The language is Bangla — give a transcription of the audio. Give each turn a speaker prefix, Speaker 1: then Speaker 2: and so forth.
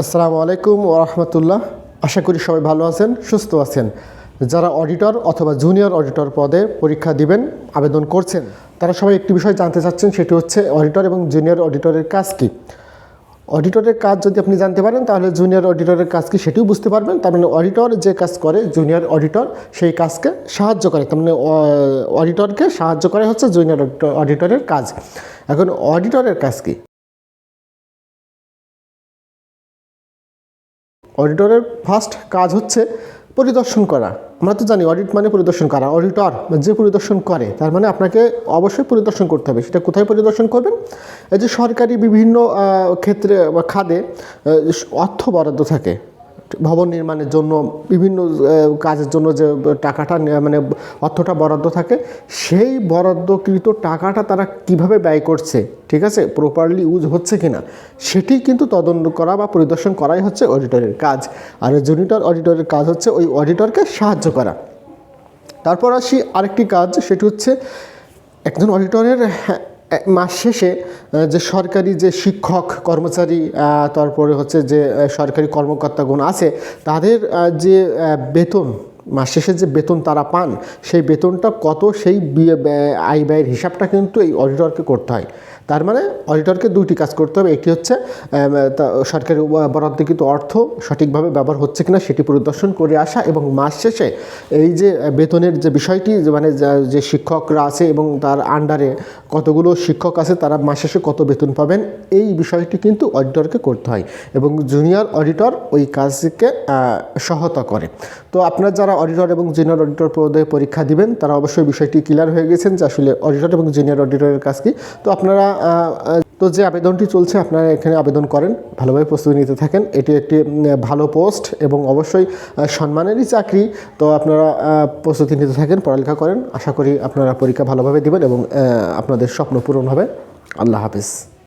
Speaker 1: আসসালামু আলাইকুম ওরহমতুল্লাহ আশা করি সবাই ভালো আছেন, সুস্থ আছেন। যারা অডিটর অথবা জুনিয়র অডিটর পদে পরীক্ষা দিবেন, আবেদন করছেন, তারা সবাই একটি বিষয় জানতে চাচ্ছেন, সেটি হচ্ছে অডিটর এবং জুনিয়র অডিটরের কাজ কী? অডিটরের কাজ যদি আপনি জানতে পারেন, তাহলে জুনিয়র অডিটরের কাজ কি সেটিও বুঝতে পারবেন। তার মানে অডিটর যে কাজ করে, জুনিয়র অডিটর, সেই কাজকে সাহায্য করে। তার মানে অডিটরকে সাহায্য করে হচ্ছে জুনিয়র অডিটরের কাজ। এখন অডিটরের কাজ কি? অডিটরের ফার্স্ট কাজ হচ্ছে পরিদর্শন করা। আমরা তো জানি অডিট মানে পরিদর্শন করা। অডিটর যে পরিদর্শন করে, তার মানে আপনাকে অবশ্যই পরিদর্শন করতে হবে। সেটা কোথায় পরিদর্শন করবেন? এই যে সরকারি বিভিন্ন ক্ষেত্রে বা খাদে অর্থ বরাদ্দ থাকে। ভবন নির্মাণের জন্য, বিভিন্ন কাজের জন্য যে টাকাটা মানে অর্থটা বরাদ্দ থাকে, সেই বরাদ্দকৃত টাকাটা তারা কীভাবে ব্যয় করছে, ঠিক আছে প্রপারলি ইউজ হচ্ছে কিনা, সেটি কিন্তু তদন্ত করা বা পরিদর্শন করাই হচ্ছে অডিটরের কাজ। আর জুনিটর অডিটরের কাজ হচ্ছে ওই অডিটরকে সাহায্য করা। তারপর আসি আরেকটি কাজ, সেটি হচ্ছে একজন অডিটরের মাস শেষে যে সরকারি যে শিক্ষক, কর্মচারী তারপরে হচ্ছে যে সরকারি কর্মকর্তাগণ আছে, তাদের যে বেতন, মাস শেষে যে বেতন তারা পান, সেই বেতনটা কত, সেই আয় ব্যয়ের হিসাবটা কিন্তু এই অডিটরকে করতে হয়। তার মানে অডিটরকে দুটি কাজ করতে হবে। একটি হচ্ছে সরকারি বরাদ্দকৃত অর্থ সঠিকভাবে ব্যবহার হচ্ছে কিনা সেটি পরিদর্শন করে আসা এবং মাস শেষে এই যে বেতনের যে বিষয়টি মানে যা- শিক্ষকরা আছে এবং তার আন্ডারে কতগুলো শিক্ষক আছে, তারা মাস শেষে কত বেতন পাবেন, এই বিষয়টি কিন্তু অডিটরকে করতে হয় এবং জুনিয়র অডিটর ওই কাজকে সহায়তা করে। তো আপনার যারা অডিটর এবং জুনিয়র অডিটর পদে পরীক্ষা দিবেন, তারা অবশ্যই বিষয়টি ক্লিয়ার হয়ে গেছেন যে আসলে অডিটর এবং জুনিয়র অডিটরের কাজ কি। তো আপনারা তো যে আবেদনটি চলছে, আপনারা এখানে আবেদন করেন, ভালোভাবে প্রস্তুতি নিতে থাকেন। এটি একটি ভালো পোস্ট এবং অবশ্যই সম্মানেরই চাকরি। তো আপনারা প্রস্তুতি নিতে থাকেন, পড়ালেখা করেন। আশা করি আপনারা পরীক্ষা ভালোভাবে দেবেন এবং আপনাদের স্বপ্ন পূরণ হবে। আল্লাহ হাফিজ।